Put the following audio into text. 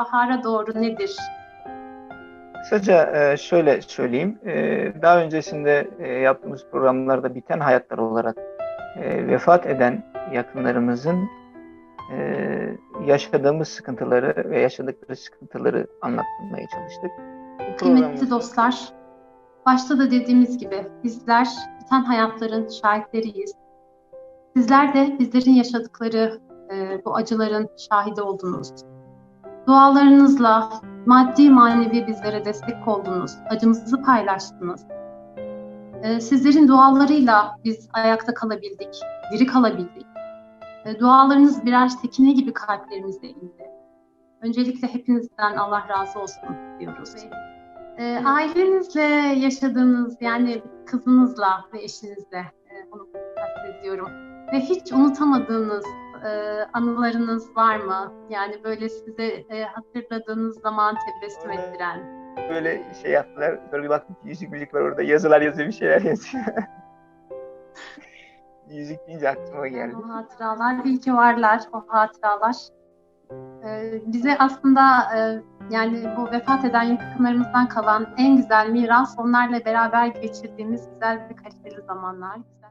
intihara doğru nedir? Kısaca e, şöyle söyleyeyim. E, daha öncesinde e, yaptığımız programlarda biten hayatlar olarak vefat eden yakınlarımızın yaşadığımız sıkıntıları ve yaşadıkları sıkıntıları anlatmaya çalıştık. Kıymetli dostlar, başta da dediğimiz gibi bizler biten hayatların şahitleriyiz. Sizler de bizlerin yaşadıkları bu acıların şahidi oldunuz. Dualarınızla maddi manevi bizlere destek oldunuz, acımızı paylaştınız. Ee, sizlerin dualarıyla biz ayakta kalabildik, diri kalabildik. Ee, dualarınız birer tekine gibi kalplerimize indi. Öncelikle hepinizden Allah razı olsun diyoruz. Ee, ailenizle yaşadığınız yani kızınızla ve eşinizle e, onu kastediyorum. Ve hiç unutamadığınız e, anılarınız var mı? Yani böyle size e, hatırladığınız zaman tebessüm ettiren. Böyle şey yaptılar. Sonra bir baktım ki yüzük müzik var orada. Yazılar yazıyor bir şeyler yazıyor. yüzük deyince aklıma geldi. O hatıralar iyi ki varlar. O hatıralar. Ee, bize aslında e, yani bu vefat eden yakınlarımızdan kalan en güzel miras onlarla beraber geçirdiğimiz güzel ve kaliteli zamanlar. Güzel